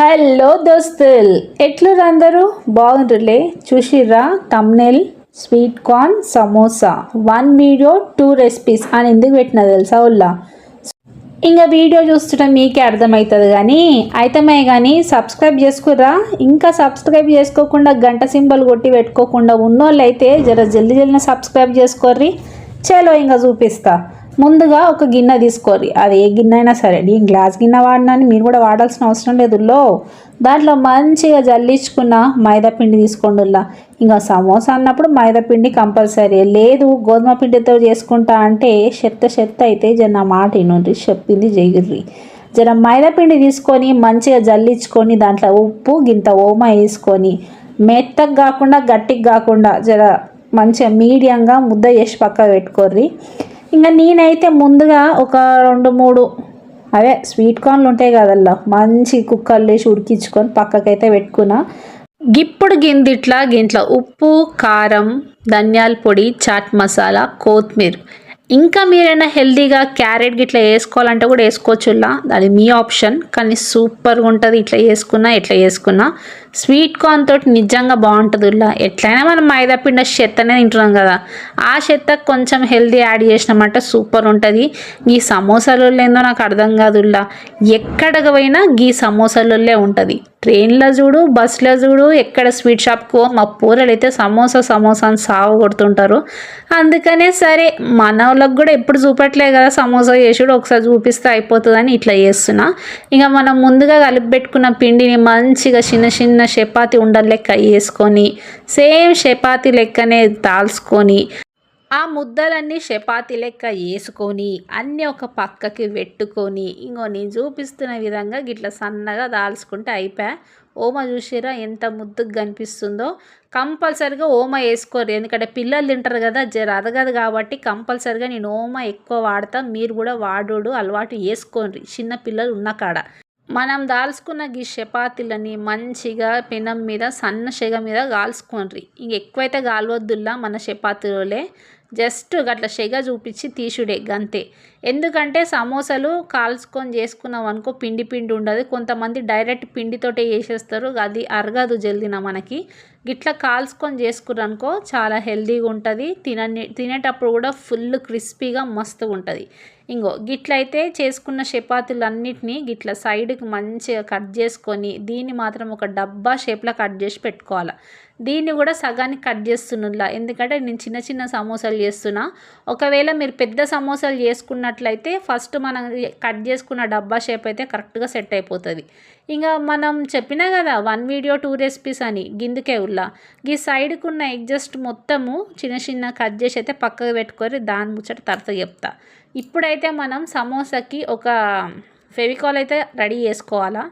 Hello దోస్తుల్. ఎట్లురు అందరూ? బాగుంటులే చూసిర్రా thumbnail sweet corn samosa. One video two recipes అని ఎందుకు పెట్టినా తెలుసా ఉల్లా? ఇంకా వీడియో చూస్తుంటే మీకే అర్థమవుతుంది కానీ అయితమే కానీ సబ్స్క్రైబ్ చేసుకురా ఇంకా సబ్స్క్రైబ్ చేసుకోకుండా గంట సింబల్ కొట్టి పెట్టుకోకుండా ఉన్నోళ్ళు అయితే జర జల్దీ జల్దిన సబ్స్క్రైబ్ చేసుకోర్రి. చలో ఇంకా చూపిస్తా. ముందుగా ఒక గిన్నె తీసుకోర్రి. అది ఏ గిన్నె అయినా సరే. నేను గ్లాస్ గిన్నె వాడినాని. మీరు కూడా వాడాల్సిన అవసరం లేదు లో దాంట్లో మంచిగా జల్లించుకున్న మైదా పిండి తీసుకోండిలా ఇంకా సమోసా అన్నప్పుడు మైదా పిండి కంపల్సరీ. లేదు గోధుమ పిండితో చేసుకుంటా అంటే చెత్త చెత్త అయితే జర మాట ఇనుండ్రి చెప్పింది జయగిర్రి జర మైదా పిండి తీసుకొని మంచిగా జల్లించుకొని దాంట్లో ఉప్పు గింత ఓమ వేసుకొని మెత్తగా కాకుండా గట్టిగా కాకుండా జర మంచిగా మీడియంగా ముద్ద చేసి పక్క పెట్టుకోర్రి. ఇంకా నేనైతే ముందుగా ఒక రెండు మూడు అవే స్వీట్ కార్న్లు ఉంటాయి కదల్లా మంచి కుక్కర్లు వేసి ఉడికించుకొని పక్కకైతే పెట్టుకున్నా. గిప్పుడు గిందిట్లా గింట్ల ఉప్పు కారం ధనియాల పొడి చాట్ మసాలా కొత్తిమీర. ఇంకా మీరైనా హెల్తీగా క్యారెట్ గిట్లా వేసుకోవాలంటే కూడా వేసుకోవచ్చులా అది మీ ఆప్షన్ కానీ సూపర్గా ఉంటుంది ఇట్లా వేసుకున్నా ఇట్లా వేసుకున్నా. స్వీట్ కార్న్ తోటి నిజంగా బాగుంటుంది ఉల్లా. ఎట్లయినా మనం మైదాపిండ చెత్తనే తింటున్నాం కదా. ఆ చెత్త కొంచెం హెల్దీ యాడ్ చేసినామంటే సూపర్ ఉంటుంది. ఈ సమోసాలు ఏందో నాకు అర్థం కాదు ఉల్లా. ఎక్కడికి పోయినా గీ సమోసాలే ఉంటుంది. ట్రైన్లో చూడు బస్సులో చూడు ఎక్కడ స్వీట్ షాప్కో మా పూరలు అయితే సమోసా సమోసా అని సాగు కొడుతుంటారు. అందుకనే సరే మన వాళ్ళకి కూడా ఎప్పుడు చూపట్లే కదా సమోసా చేసుడు ఒకసారి చూపిస్తే అయిపోతుందని ఇట్లా చేస్తున్నా. ఇంకా మనం ముందుగా కలిపి పెట్టుకున్న పిండిని మంచిగా చిన్న చిన్న చపాతి ఉండలు లెక్క వేసుకొని సేమ్ చపాతి లెక్కనే దాల్చుకొని ఆ ముద్దలన్నీ చపాతి లెక్క వేసుకొని అన్నీ ఒక పక్కకి పెట్టుకొని ఇంకో నేను చూపిస్తున్న విధంగా గిట్ల సన్నగా దాల్చుకుంటే అయిపోయా ఓమ చూసిరా ఎంత ముద్దుగా కనిపిస్తుందో. కంపల్సరిగా ఓమ వేసుకోరు. ఎందుకంటే పిల్లలు తింటారు కదా జర అదగదు కాబట్టి కంపల్సరిగా నేను ఓమ ఎక్కువ వాడతా. మీరు కూడా వాడుడు అలవాటు వేసుకోండి. చిన్న పిల్లలు ఉన్న కాడ. మనం దాల్చుకున్న గీ చపాతీలని మంచిగా పెనం మీద సన్న సెగ మీద కాల్చుకోండి ఇంక ఎక్కువైతే కాలవద్దుల్లా మన చపాతీలోలే జస్ట్ గట్ల సెగ చూపించి తీసుడే గంతే. ఎందుకంటే సమోసాలు కాల్చుకొని చేసుకున్నాం అనుకో పిండి పిండి ఉండదు. కొంతమంది డైరెక్ట్ పిండితోటే చేసేస్తారు. అది అరగదు జల్దిన మనకి. గిట్లా కాల్చుకొని చేసుకున్నారనుకో చాలా హెల్దీగా ఉంటుంది. తినని తినేటప్పుడు కూడా ఫుల్ క్రిస్పీగా మస్తుగా ఉంటుంది. ఇంకో గిట్లయితే చేసుకున్న చపాతీలన్నిటినీ గిట్ల సైడ్కి మంచిగా కట్ చేసుకొని దీన్ని మాత్రం ఒక డబ్బా షేప్లో కట్ చేసి పెట్టుకోవాలి. దీన్ని కూడా సగానికి కట్ చేస్తున్నా ఎందుకంటే నేను చిన్న చిన్న సమోసాలు చేస్తున్నా. ఒకవేళ మీరు పెద్ద సమోసాలు చేసుకున్నట్లయితే ఫస్ట్ మనం కట్ చేసుకున్న డబ్బా షేప్ అయితే కరెక్ట్గా సెట్ అయిపోతుంది. ఇంకా మనం చెప్పినా కదా వన్ వీడియో టూ రెసిపీస్ అని గిందుకే ఉల్లా. ఈ సైడ్కి ఉన్న ఎగ్జస్ట్ మొత్తము చిన్న చిన్న కట్ చేసి అయితే పక్కకు పెట్టుకొని దాని ముచ్చట తర్వాత చెప్తా. ఇప్పుడైతే మనం సమోసాకి ఒక ఫెవికాల్ అయితే రెడీ చేసుకోవాలా?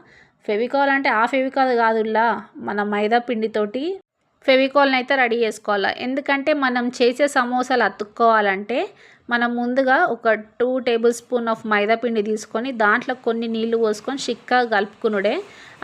ఫెవికాల్ అంటే ఆ ఫెవికాల్ కాదుల్లా? మన మైదా పిండితోటి ఫెవికాల్ని అయితే రెడీ చేసుకోవాలి. ఎందుకంటే మనం చేసే సమోసాలు అతుక్కోవాలంటే మనం ముందుగా ఒక two tablespoon of maida పిండి తీసుకొని దాంట్లో కొన్ని నీళ్ళు పోసుకొని చిక్కగా కలుపుకునుడే.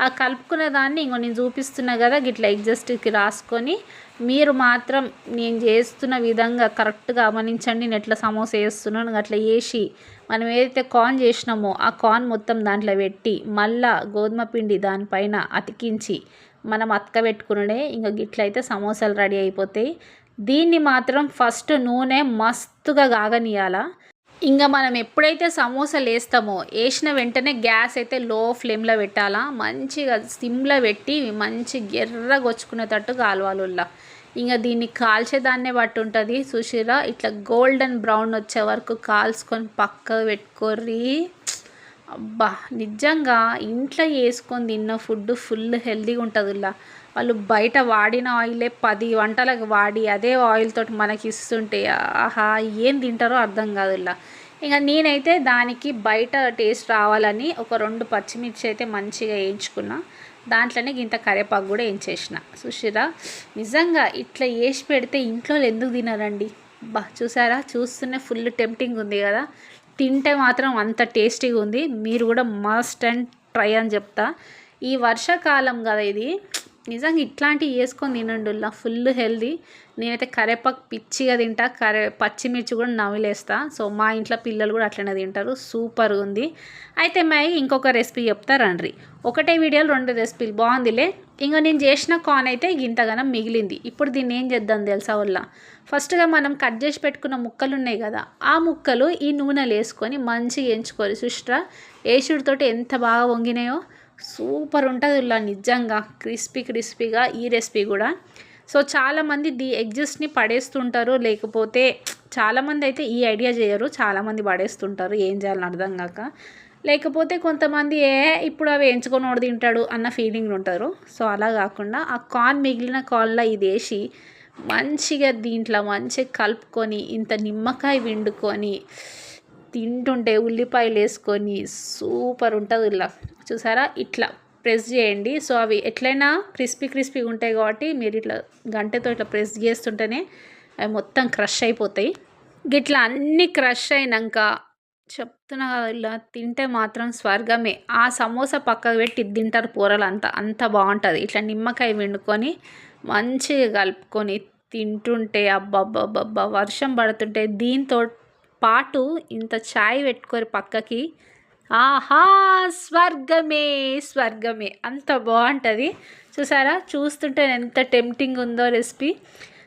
ఆ కలుపుకునే దాన్ని ఇంకో నేను చూపిస్తున్నా కదా గిట్లా ఎగ్జస్ట్కి రాసుకొని మీరు మాత్రం నేను చేస్తున్న విధంగా కరెక్ట్గా గమనించండి నేను ఎట్లా సమోసా వేస్తున్నాను అట్లా వేసి మనం ఏదైతే కార్న్ చేసినామో ఆ కార్న్ మొత్తం దాంట్లో పెట్టి మళ్ళా గోధుమ పిండి దానిపైన అతికించి మనం అతకబెట్టుకునే ఇంకా గిట్లయితే సమోసాలు రెడీ అయిపోతాయి. దీన్ని మాత్రం ఫస్ట్ నూనె మస్తుగా కాగనియాల ఇంకా మనం ఎప్పుడైతే సమోసాలు వేస్తామో వేసిన వెంటనే గ్యాస్ అయితే లో ఫ్లేమ్లో పెట్టాలా. మంచిగా సిమ్లో పెట్టి మంచి గొచ్చుకునేటట్టు కాలువాలుల్లా. ఇంకా దీన్ని కాల్చేదాన్నే బట్టి ఉంటుంది. చూసిరా ఇట్లా గోల్డెన్ బ్రౌన్ వచ్చే వరకు కాల్చుకొని పక్కకు పెట్టుకోర్రీ. అబ్బా నిజంగా ఇంట్లో వేసుకొని తిన్న ఫుడ్ ఫుల్ హెల్తీగా ఉంటుందిలా వాళ్ళు బయట వాడిన ఆయిలే పది వంటలకు వాడి అదే ఆయిల్ తోటి మనకి ఇస్తుంటే ఆహా ఏం తింటారో అర్థం కాదులా ఇంకా నేనైతే దానికి బయట టేస్ట్ రావాలని ఒక రెండు పచ్చిమిర్చి అయితే మంచిగా వేయించుకున్నా. దాంట్లోనే ఇంత కరివేపాకు కూడా వేయించేసిన. సుశీరా నిజంగా ఇట్లా వేసి పెడితే ఇంట్లో ఎందుకు తినరండి? బా చూసారా? చూస్తూనే ఫుల్ టెంప్టింగ్ ఉంది కదా. తింటే మాత్రం అంత టేస్టీగా ఉంది. మీరు కూడా మస్ట్ అండ్ ట్రై అని చెప్తా. ఈ వర్షాకాలం కదా ఇది. నిజంగా ఇట్లాంటివి వేసుకొని తినండుల్లా ఫుల్ హెల్దీ నేనైతే కరేపాకు పిచ్చిగా తింటా. కరే పచ్చిమిర్చి కూడా నవ్విలేస్తా సో మా ఇంట్లో పిల్లలు కూడా అట్లనే తింటారు. సూపర్గా ఉంది. అయితే మై ఇంకొక రెసిపీ చెప్తా రండ్రి. ఒకటే వీడియోలో రెండు రెసిపీలు బాగుందిలే. ఇంకా నేను చేసిన కాన్ అయితే ఇంతగానం మిగిలింది. ఇప్పుడు దీన్ని ఏం చేద్దాం తెలుసా వల్ల ఫస్ట్గా మనం కట్ చేసి పెట్టుకున్న ముక్కలు ఉన్నాయి కదా ఆ ముక్కలు ఈ నూనెలు వేసుకొని మంచిగా ఎంచుకోవాలి. సుష్ట్రా ఏషుడితోటి ఎంత బాగా వంగినాయో సూపర్ ఉంటుంది ఇలా నిజంగా. క్రిస్పీ క్రిస్పీగా ఈ రెసిపీ కూడా. సో చాలామంది ది ఎగ్జిస్ట్ని పడేస్తుంటారు. లేకపోతే చాలామంది అయితే ఈ ఐడియా చేయరు. చాలామంది పడేస్తుంటారు. ఏం చేయాలని అర్థం కాక. లేకపోతే కొంతమంది ఏ ఇప్పుడు అవి ఎంచుకొని తింటాడు అన్న ఫీలింగ్ ఉంటారు. సో అలా కాకుండా ఆ కార్న్ మిగిలిన కార్న్లో ఇది వేసి మంచిగా దీంట్లో మంచిగా కలుపుకొని ఇంత నిమ్మకాయ విండుకొని తింటుంటే ఉల్లిపాయలు వేసుకొని సూపర్ ఉంటుంది ఇలా. చూసారా? ఇట్లా ప్రెస్ చేయండి. సో అవి ఎట్లయినా క్రిస్పీ క్రిస్పీగా ఉంటాయి కాబట్టి మీరు ఇట్లా గంటతో ఇట్లా ప్రెస్ చేస్తుంటేనే అవి మొత్తం క్రష్ అయిపోతాయి. గిట్లా అన్నీ క్రష్ అయినాక చెప్తున్నా కదా ఇలా తింటే మాత్రం స్వర్గమే. ఆ సమోసా పక్కకు పెట్టి తింటారు కూరలు అంతా అంత బాగుంటుంది. ఇట్లా నిమ్మకాయ వండుకొని మంచిగా కలుపుకొని తింటుంటే అబ్బబ్బబ్బబ్బా వర్షం పడుతుంటే దీంతో పాటు ఇంత ఛాయ్ పెట్టుకొని పక్కకి ఆహా స్వర్గమే స్వర్గమే. అంత బాగుంటుంది. చూసారా? చూస్తుంటే ఎంత టెంప్టింగ్ ఉందో రెసిపీ.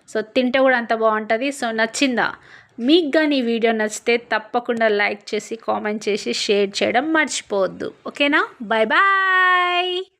సో తింటే కూడా అంత బాగుంటుంది. సో నచ్చిందా? మీకు కానీ వీడియో నచ్చితే తప్పకుండా లైక్ చేసి కామెంట్ చేసి షేర్ చేయడం మర్చిపోవద్దు. ఓకేనా? Bye bye!